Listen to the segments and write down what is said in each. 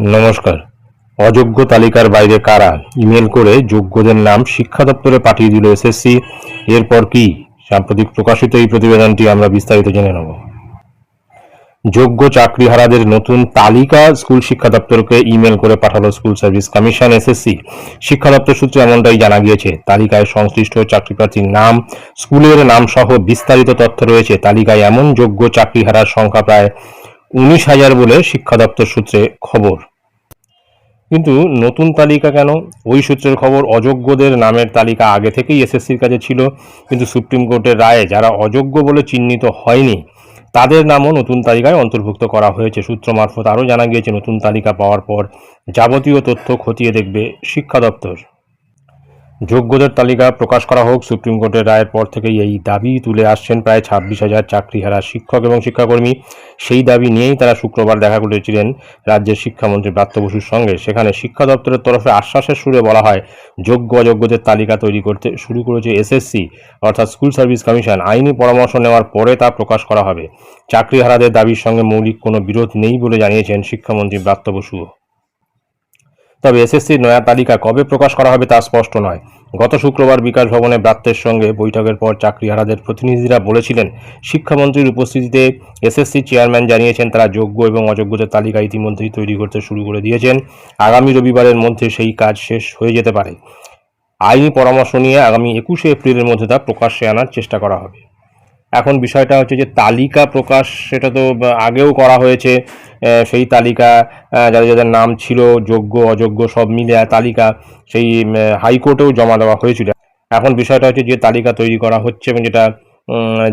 নমস্কার। অযোগ্য তালিকার বাইরে কারা? ইমেল করে যোগ্যদের নাম শিক্ষা দপ্তরে পাঠিয়ে দিল এসএসসি এরপর কি? সাম্প্রতিক প্রকাশিত এই প্রতিবেদনটি আমরা বিস্তারিত জেনে নেব। যোগ্য চাকরিহারাদের নতুন তালিকা স্কুল শিক্ষা দপ্তরকে ইমেল করে পাঠালো স্কুল সার্ভিস কমিশন এসএসসি শিক্ষা দপ্তর সূত্রে এমনটাই জানা গিয়েছে, তালিকায় সংশ্লিষ্ট চাকরিপ্রার্থীর নাম, স্কুলের নাম সহ বিস্তারিত তথ্য রয়েছে। তালিকায় এমন যোগ্য চাকরিহারার সংখ্যা প্রায় উনিশ হাজার বলে শিক্ষা দপ্তর সূত্রে খবর। কিন্তু নতুন তালিকা কেন? ওই সূত্রের খবর, অযোগ্যদের নামের তালিকা আগে থেকেই এসএসসির কাছে ছিল, কিন্তু সুপ্রিম কোর্টের রায়ে যারা অযোগ্য বলে চিহ্নিত হয়নি, তাদের নামও নতুন তালিকায় অন্তর্ভুক্ত করা হয়েছে। সূত্র মারফত আরও জানা গিয়েছে, নতুন তালিকা পাওয়ার পর যাবতীয় তথ্য খতিয়ে দেখবে শিক্ষা দপ্তর। যোগ্যদের তালিকা প্রকাশ করা হোক, সুপ্রিম কোর্টের রায়ের পর থেকেই এই দাবি তুলে আসছেন প্রায় ছাব্বিশ হাজার চাকরিহারা শিক্ষক এবং শিক্ষাকর্মী। সেই দাবি নিয়েই তারা শুক্রবার দেখা করেছিলেন রাজ্যের শিক্ষামন্ত্রী ব্রাত্য বসুর সঙ্গে। সেখানে শিক্ষা দপ্তরের তরফে আশ্বাসের সুরে বলা হয়, যোগ্য অযোগ্যদের তালিকা তৈরি করতে শুরু করেছে এসএসসি অর্থাৎ স্কুল সার্ভিস কমিশন। আইনি পরামর্শ নেওয়ার পরে তা প্রকাশ করা হবে। চাকরিহারাদের দাবির সঙ্গে মৌলিক কোনো বিরোধ নেই বলে জানিয়েছেন শিক্ষামন্ত্রী ব্রাত্য বসুও তবে এসএসসির নয়া তালিকা কবে প্রকাশ করা হবে তা স্পষ্ট নয়। গত শুক্রবার বিকাশ ভবনে ব্রাত্যের সঙ্গে বৈঠকের পর চাকরিহারাদের প্রতিনিধিরা বলেছিলেন, শিক্ষামন্ত্রীর উপস্থিতিতে এসএসসি চেয়ারম্যান জানিয়েছেন তারা যোগ্য এবং অযোগ্যদের তালিকা ইতিমধ্যেই তৈরি করতে শুরু করে দিয়েছেন। আগামী রবিবারের মধ্যে সেই কাজ শেষ হয়ে যেতে পারে। আইনি পরামর্শ নিয়ে আগামী একুশে এপ্রিলের মধ্যে তা প্রকাশ্যে আনার চেষ্টা করা হবে। এখন বিষয়টা হচ্ছে যে তালিকা প্রকাশ, সেটা তো আগেও করা হয়েছে সেই তালিকা যাদের যাদের নাম ছিল, যোগ্য, অযোগ্য, সব মিলে তালিকা, সেই হাইকোর্টেও জমা দেওয়া হয়েছিল। এখন বিষয়টা হচ্ছে যে তালিকা তৈরি করা হচ্ছে এবং যেটা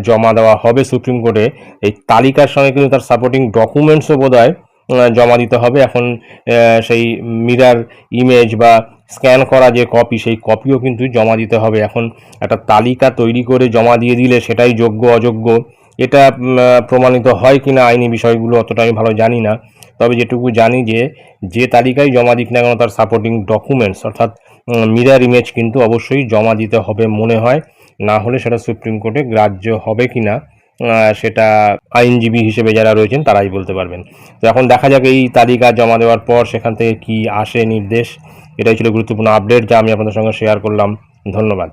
জমা দেওয়া হবে সুপ্রিম কোর্টে, এই তালিকার সঙ্গে কিন্তু তার সাপোর্টিং ডকুমেন্টসও বোধ জমা দিতে হবে। এখন সেই মিরার ইমেজ বা স্ক্যান করা যে কপি সেই কপিও কিন্তু জমা দিতে হবে। এখন একটা তালিকা তৈরি করে জমা দিয়ে দিলে সেটাই যোগ্য অযোগ্য। এটা প্রমাণিত হয় কি না আইনি বিষয়গুলো অতটা আমি ভালো জানি না। তবে যেটুকু জানি যে যে তালিকায় জমা দিক না কেন তার সাপোর্টিং ডকুমেন্টস অর্থাৎ মিরার ইমেজ কিন্তু অবশ্যই জমা দিতে হবে মনে হয়। না হলে সেটা সুপ্রিম কোর্টে গ্রাহ্য হবে কিনা। আহ, সেটা আইনজীবী হিসেবে যারা রয়েছেন তারাই বলতে পারবেন। তো এখন দেখা যাক এই তালিকা জমা দেওয়ার পর সেখান থেকে কি আসে নির্দেশ। এটাই ছিল গুরুত্বপূর্ণ আপডেট যা আমি আপনাদের সঙ্গে শেয়ার করলাম। ধন্যবাদ।